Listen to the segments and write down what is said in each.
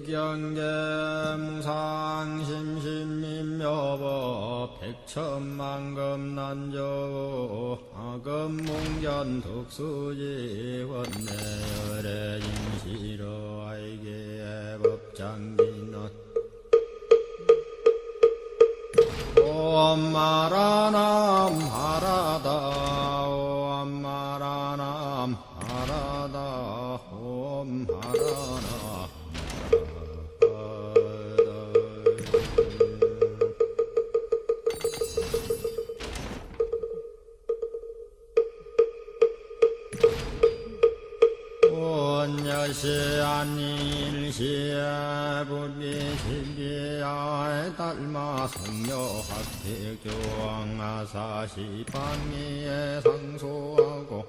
이경계 무상심심민묘법 백천만금 난저 아금몽견 덕수지 원내열의 진시로 아이게 법장기는 옴마라남 원여시 안일시에 불비신비야에 딸마 성녀학택조왕아사시 방미에 상소하고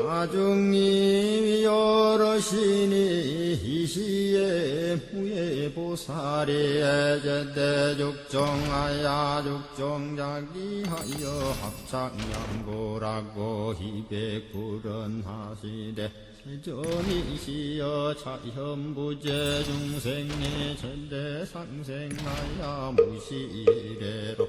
사중이 여러시니 무예보살이 제대죽종하야 죽종자기하여 합창양보라고 희백불은 하시되 세전이시여 차현부제 중생이 전대 상생하야 무시래로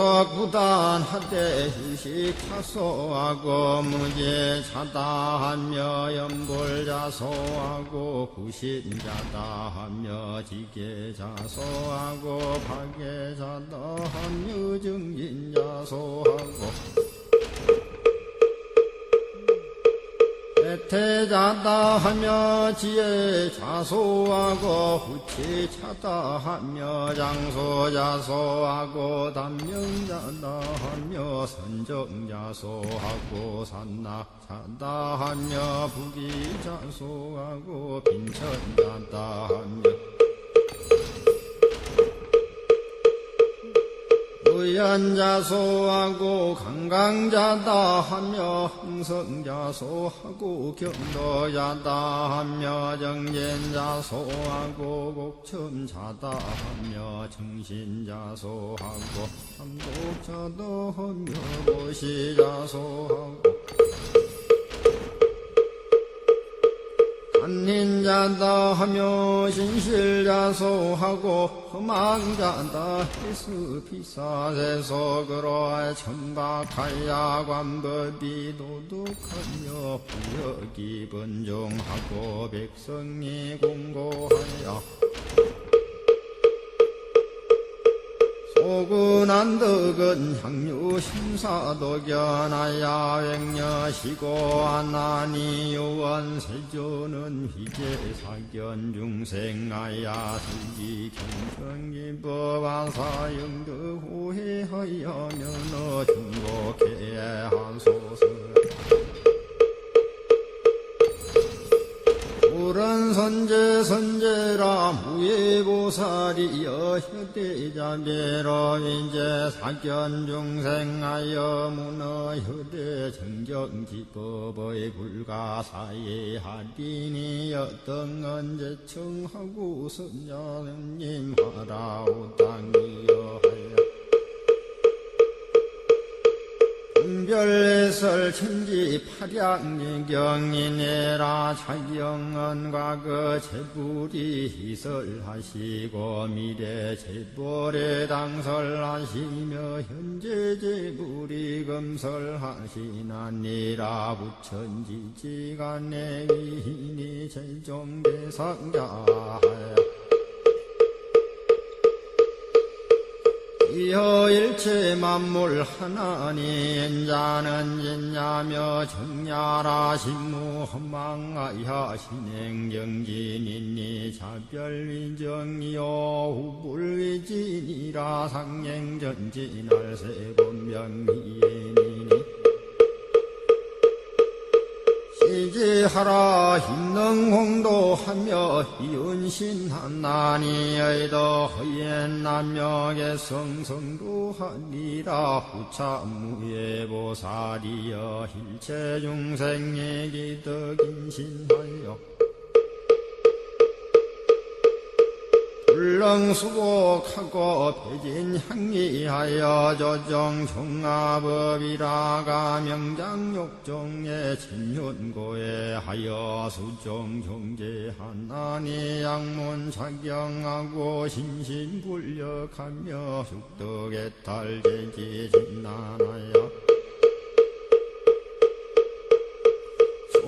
구단 하되 휴식 차소하고 무제 차다하며 연불자소하고 구신자다하며 지계자소하고 파계자다하며 증진자소하고 태자다 하며 지혜 자소하고 후치 차다 하며 장소 자소하고 담명자다 하며 선정 자소하고 산낙 자다 하며 부기 자소하고 빈천 자다 하며 의연자소하고 강강자다 하며 흥성자소하고 경도자다 하며 정진자소하고 곡첨자다 하며 정신자소하고 참독자다 하며 보시자소하고 한닌자다 하며 신실자소하고 험망자다 필수 피사세속으로 천박하야 관법이 도둑하며 부역이 번종하고 백성이 공고하여 소근한 덕은 향유 심사도견하야 횡녀시고 안나니 요원 세조는 희제 사견 중생하야 슬기 경성기법안 사영도 후회하여 면허 중복해 하소서 선제 선제라 무예보살이여 혀대자배로 인제 사견 중생하여 문어 혀대 정경지법의 불가사의 하리니 어떤 언제 청하고 선자님 하라오 은별설 천지 파량경이네라 차경은 과거 재불이 희설하시고 미래 재벌에 당설하시며 현재 재불이 검설하시나니라 부천지지간내 위인이 제종대상자하여 이어 일체 만물 하나니 자는 진냐며 정야라 신무 험망하야 신행정진이니 자별위정이요 후불위진이라 상행전진할 세 본명이니니 시지하라 힘능홍도 하며 이은신하나니의도 허옌남명의 성성도하니라 후참무예보살이여 일체중생의 기덕인신하여 불렁수복하고 배진향리하여 조정 종합법이라가 명장욕종의 진윤고에 하여 수종 종제 하나니 양문 작경하고 신신불력하며 숙덕의 탈제지 진난하여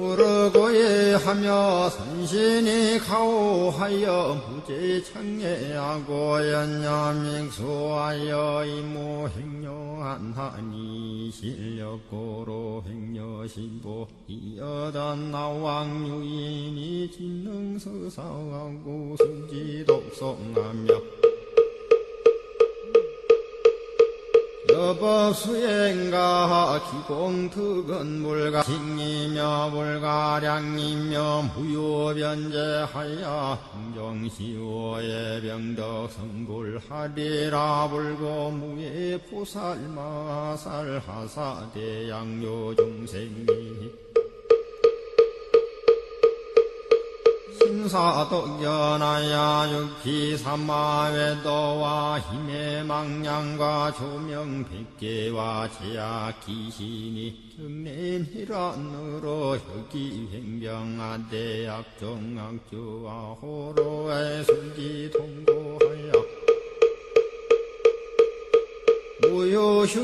우르고에 하며 선신이 가오하여 무제창예하고 연념익수하여 이모행료한 하니 실력고로 행여신보 이어단 나왕 유인이 진능서사하고 수지독성하며 법수행가 기공특은 물가 징이며 불가량이며 무효변제하여 흥정시오의 병덕 성불하리라 불고 무예 보살마살 하사 대양요 중생이 신사덕연하야 육기삼마외도와 힘의 망량과 조명 백개와 제약 기신이 정례히란으로 혁기 횡병한 대약 정악주와 호로의 순지 통고하여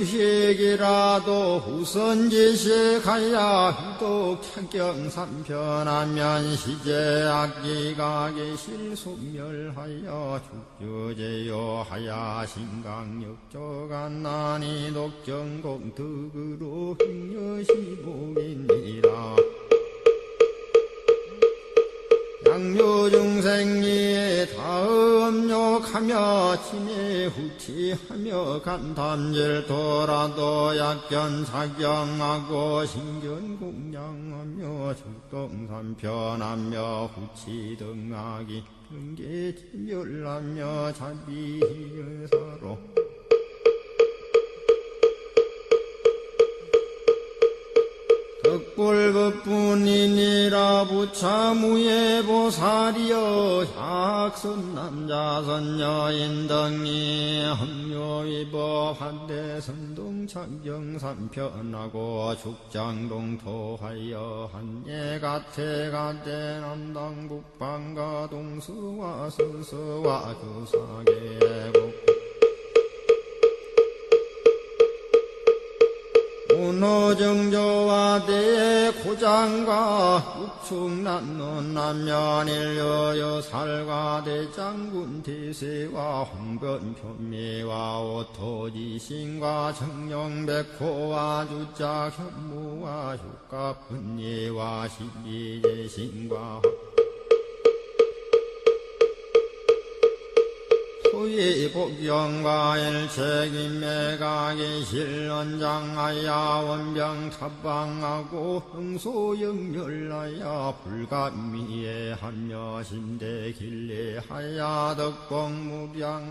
무효휴식이라도 후선지식하야 휘독 창경 삼편하면 시제 악기가 계실 소멸하여 축주제요 하야 신강역조간 나니 독정공 득으로 흥여시복이니라 양요중생이 다음 욕하며 침이 후치하며 간담질 돌아도 약견 사경하고 신견 공양하며 죽동삼편하며 후치 등하기 경계지멸하며 자비의사로 덕불급뿐이니라 부차무예 보살이여 약선남자 선여인 등이 합묘위법 한대 선동창경 삼편하고 죽장동토하여 한예가태 가대 남당 북방가 동수와 스스와 주사계국 문호정조와 대의 고장과 육충난론 남면일여여 살과 대장군 대세와 홍변편미와 오토지신과 정령백호와 주자 현무와 효과분예와 신비제신과 소위 복영과 일 책임매가기 실원장하야 원병 탑방하고 흥소영렬하야 불감미에 하며 심대 길례하야 덕공무량하리라